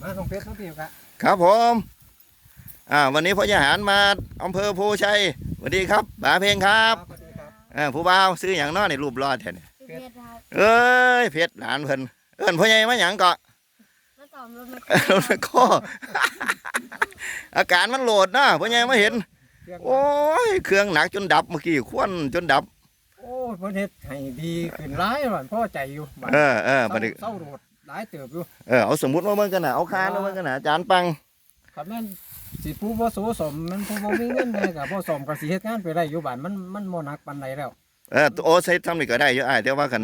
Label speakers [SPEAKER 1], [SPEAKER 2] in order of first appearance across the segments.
[SPEAKER 1] มาส่งเพชรน้องพี่กะ
[SPEAKER 2] ครับผมอ่าวันนี้พ่อใหญ่หารมาอำเภอโพชัยสวัสดีครับป๋าเพลงครับ
[SPEAKER 1] สวัสดีครับ
[SPEAKER 2] อ่าผู้บ่าวซื้ออย่างน้อในรูปรอดแท้เนี่ย
[SPEAKER 3] สิบเอ็ดครับ
[SPEAKER 2] เอ้ยเพชรหลานเพิ่นเอิ้นพ่อใหญ่มาหยังก็
[SPEAKER 3] มาตอบรถมาร
[SPEAKER 2] ถโก็อาการมันโหลดนะพ่อใหญ่มาเห็น
[SPEAKER 1] เครื่อง
[SPEAKER 2] โอ้ยเครื่องหนักจนดับเมื่อกี้ควันจนดับ
[SPEAKER 1] โอ้ยเพิ่นเฮ็ดให้ดีขึ้นหลายหวานพ่อใจอยู่บัด
[SPEAKER 2] เออเออบัดนี้
[SPEAKER 1] เศร้าโดด หลายเติบอยู่
[SPEAKER 2] เออเอาสมมุติมาเบิ่งกันนะเอาคานมาเบิ่งกันนะอาจารย์ปัง
[SPEAKER 1] คันแม่นสิผู้บ่สูสมมันผู้บ่มีเงินแน่ก็บ่สมก็สิเฮ็ดงานไปได้อยู่บ้านมันมันบ่หนักปานใดแล้ว
[SPEAKER 2] เออโอ้ใช้ทำนี่ก็ได้อยู่อ้ายแต่ว่าคัน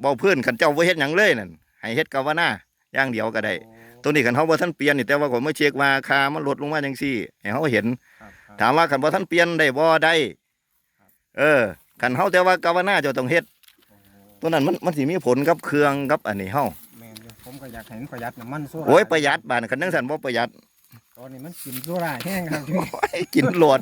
[SPEAKER 2] เบาพื้นคันเจ้าบ่เฮ็ดหยังเลยนั่นให้เฮ็ดกาวนาอย่างเดียวก็ได้ตัวนี้คันเฮาบ่ทันเปลี่ยนนี่แต่ว่าผมมาเช็คว่าค่ามันลดลงมาจังซี่ให้เฮาเห็น
[SPEAKER 1] ครับครับ
[SPEAKER 2] ถามว่าคันบ่ทันเปลี่ยนได้บ่ได้เออคันเฮาแต่ว่ากาวนาเจ้าต้องเฮ็ด
[SPEAKER 1] โอ้
[SPEAKER 2] ตัวนั้นมันมันสิมีผลกับเครื่องกับอันนี้เฮา
[SPEAKER 1] แม่นอยู่ ผมก็อยากเห็นประหยัดน้ำมันโซดา
[SPEAKER 2] โอ้ยประหยัดบาดคันจังซั่นบ่ประหยัด
[SPEAKER 1] ตอนนี้มันกินโซดาแห้งครับ
[SPEAKER 2] โอ้ยกินโหลด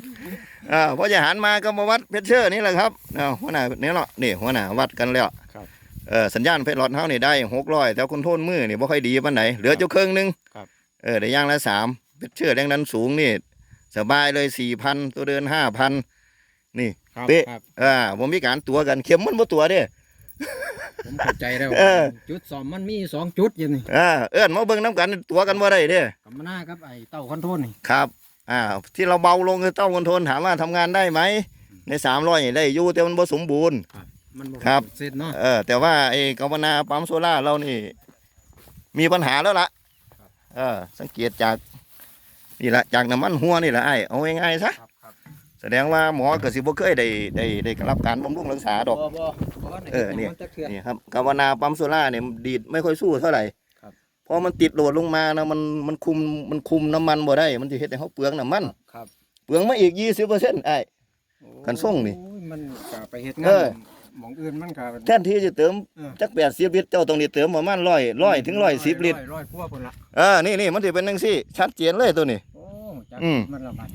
[SPEAKER 2] อ่าพอจะหันมาก็มาวัดเพชรเชอร์นี่แหละครับเอาหัวหน้าเนี่ยเนาะนี่หัวหน้าวัดกันแล้ว
[SPEAKER 1] ครับ
[SPEAKER 2] เออสัญญาณเพชรหลอดเฮานี่ได้600แต่คนโทนมือนี่บ่ค่อยดีปานไหนเหลือเจ้าเครื่องหนึง
[SPEAKER 1] ครับ
[SPEAKER 2] เออได้อย่างละ3เพชรเชอร์แรงดันสูงนี่สบายเลย4,000ตัวเดิน5,000นี่
[SPEAKER 1] ครับ
[SPEAKER 2] เป๊ะ
[SPEAKER 1] ครับ
[SPEAKER 2] อ่าบ่มีการตัวกันเข็มมันบ่ตัวเด้
[SPEAKER 1] ผมเข้าใจแล้ว
[SPEAKER 2] เออ
[SPEAKER 1] จุดสอมมันมีสองจุดอยู่นี่
[SPEAKER 2] อ่าเอิ้นมาเบิ่งนํกันตัวกันบ่ได้เด้
[SPEAKER 1] กับมาหน้ากับไอ้เต้าคอนโทรลนี่
[SPEAKER 2] ครับอ่าที่เราเบาลงคือเต้าคอนโทรลถามว่าทำงานได้ไหมใน300นี่ได้อยู่แต่มันบ่สมบูรณ์
[SPEAKER 1] มันบ่
[SPEAKER 2] ครับ
[SPEAKER 1] เสร็จเนาะ
[SPEAKER 2] เออแต่ว่าไอ้กาวนาปั๊มโซล่าร์เรานี่ มีปัญหาแล้วล่ะ
[SPEAKER 1] ครับ
[SPEAKER 2] เออสังเกตจากนี่ละจากน้ำมันหัวนี่แหละไอ้เอาง่ายๆซะ
[SPEAKER 1] ครับครับ
[SPEAKER 2] แส ดงว่าหมอก็สิบ่เคยได้ได้ได้รับการบำรุงรักษาดอก
[SPEAKER 1] บ่บ่บ่
[SPEAKER 2] เออเนี่ย
[SPEAKER 1] มัจะเคลื่อน
[SPEAKER 2] นี่ครับกาวนาปั๊มโซล่าร์เนี่ยดีดไม่ค่อยสู้เท่าไหร่
[SPEAKER 1] ครับ
[SPEAKER 2] เพราะมันติดโหลดลงมานะมันมันคุมมันคุมน้ำมันบ่ได้มันจะเฮ็ดให้เขาเปลืองน้ำมัน
[SPEAKER 1] ครับ
[SPEAKER 2] เปลืองมาอีก 20%ไอ้กันส่งนี่
[SPEAKER 1] โอ้ยมันก็ไปเฮ็ด
[SPEAKER 2] เองาอ
[SPEAKER 1] นหมองอื่นมันก็
[SPEAKER 2] แทนที่จะเติม
[SPEAKER 1] เออ
[SPEAKER 2] จัก80ลิตรเจ้าต้องได้เติมประมาณ100 100ถึง110ลิตร
[SPEAKER 1] ร้อยกว่าพุ่นละ
[SPEAKER 2] เออนี่นี่มันถือเป็นจังซี่ ชัดเจนเลยตัวนี้
[SPEAKER 1] โอ้จัก
[SPEAKER 2] อืม
[SPEAKER 1] มันละบาด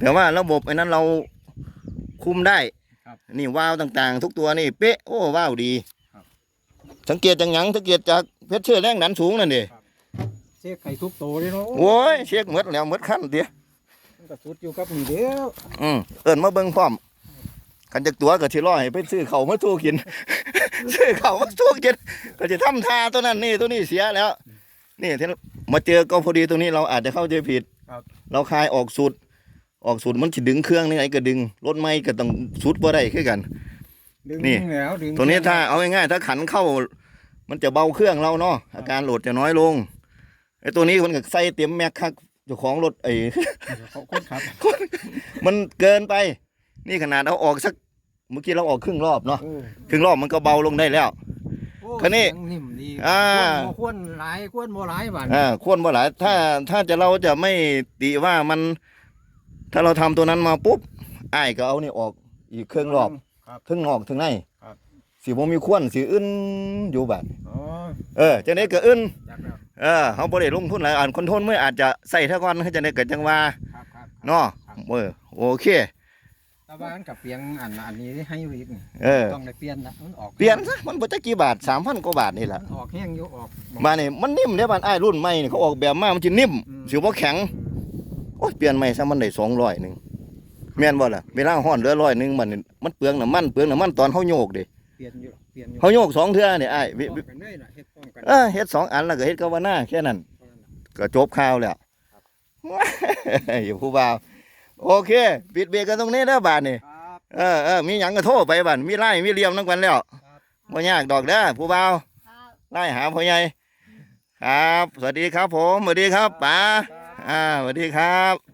[SPEAKER 2] แต่ว่าระบบไอ้นั้นเราคุมได้
[SPEAKER 1] ครับ
[SPEAKER 2] นี่วาล์วต่างๆ ทุกตัวนี่เป๊ะโอ้วาล์วดี
[SPEAKER 1] ครับ
[SPEAKER 2] สังเกตจากหยังสังเกตจากเพชรเชื่อแรงดันสูงนั่นดิ
[SPEAKER 1] เช็คไข่ทุกโตเลยเนาะ
[SPEAKER 2] โอ้ยเช็คหมดแล้วหมดขั้นเดียว
[SPEAKER 1] มันก็สุดอยู่กับนี่เด้อ
[SPEAKER 2] อืมเอินมาเบิ่งพร้อมกันจากตัวก็สิรอให้ไปซื้อเขาวมาทูกินซื้อเขาวมาทูกินก็จะทำทาตัวนั้นนี่ตัวนี้เสียแล้ว นี่ที่มาเจอก็พอดีตรงนี้เราอาจจะเข้าใจผิดเราคายออกสูตร ออกสูตรมันสิดึงเครื่องนี่ไงก็ดึงรถไม่ก็ต้องสุดบ่ได้คือกัน
[SPEAKER 1] ดึง
[SPEAKER 2] นี่
[SPEAKER 1] แล้วดึง
[SPEAKER 2] ตัวนี้ถ้าเอาง่ายๆถ้าขันเข้า มันจะเบาเครื่องเราเนาะอาการโหลดจะน้อยลงไอ้ตัวนี้มันก็ใส่เต็มแม็กคักเจ้าของรถไอ้
[SPEAKER 1] เขาคนขับ
[SPEAKER 2] มันเกินไป นี่ขนาดเอาออกสักเมื่อกี้เราออกครึ่งรอบเนาะ
[SPEAKER 1] โอ้
[SPEAKER 2] ครึ่งรอบมันก็เบาลงได้แล้ว
[SPEAKER 1] โอ้
[SPEAKER 2] คันนี้
[SPEAKER 1] เสียงนิ่มดี
[SPEAKER 2] อ่า
[SPEAKER 1] ควรบ่ควรหลายควรบ่หลายบาด
[SPEAKER 2] อ่าควรบ่หลายถ้าถ้าจะเราจะไม่ติว่ามัน ถ้าเราทำตัวนั้นมาปุ๊บไอ้ายก็เอานี่ออกอีกครึ่งรอบ
[SPEAKER 1] ครับ
[SPEAKER 2] ถึงนอกถึงใน
[SPEAKER 1] ครับ
[SPEAKER 2] สิบ่มีควรสิอึนอยู่บัด
[SPEAKER 1] อ๋อ
[SPEAKER 2] เออจังได๋ก็อึน
[SPEAKER 1] จักแล้ว
[SPEAKER 2] เออเขาบ่ได้ลงทุนหลายอันคนทนเมื่ออาจจะใส่เท่าก่อนเขาจะได้เกิดจังว่า
[SPEAKER 1] ครับครับ
[SPEAKER 2] เนาะ
[SPEAKER 1] ครับ
[SPEAKER 2] เออโอเค
[SPEAKER 1] ตะบ้านกับเปียงอันอันนี้ให้รีดนี่
[SPEAKER 2] เออ
[SPEAKER 1] ต้องได้เปลี่ยนละมันออก
[SPEAKER 2] เปลี่ยนซะมันบ่จักกี่บาท3,000กว่าบาทนี่แหละ
[SPEAKER 1] มันออกแห้งอยู่ออก
[SPEAKER 2] มานี่มันนิ่มเด้บ้านอ้ายรุ่นใหม่นี่เขาออกแบบมามันสินิ่ม
[SPEAKER 1] อืม
[SPEAKER 2] สิบ่แข็ง โอ้ยเปลี่ยนใหม่ซะมันได้200นึงแม่นบ่ล่ะเวลาฮ้อนเหลือ100นึงมันนี่มันเปลืองน้ำมันเปลืองน้ำมันตอนเฮาโยกเด้
[SPEAKER 1] เปลี่ยนอยู่เปลี่ยนอยู่
[SPEAKER 2] เฮาโยกสองเทื่อนี่อ้ายวิ
[SPEAKER 1] พร้อ
[SPEAKER 2] วิ
[SPEAKER 1] มกันได้ล่ะเฮ็ดพร้อมกัน
[SPEAKER 2] เออเฮ็ดสองอันแล้วก็เฮ็ดกาวนาแค่นั้นก็จบข่าวแล้วอยู่ผู้บ่าวโอเค ปิดเบรกกันตรงนี้เด้อบาดนี่
[SPEAKER 1] ครับ
[SPEAKER 2] เออเออมีหยังก็โทรไปบันมีไล่มีเหลี่ยมนั่งกันแล้ว
[SPEAKER 1] ครับ
[SPEAKER 2] บ่ยากดอกเด้อผู้บ่าว
[SPEAKER 3] ครับ
[SPEAKER 2] ไล่หาพ่อใหญ่ครับ สวัสดีครับผมสวัสดีครับป๋า
[SPEAKER 1] ครับ
[SPEAKER 2] อ่าสวัสดีครับ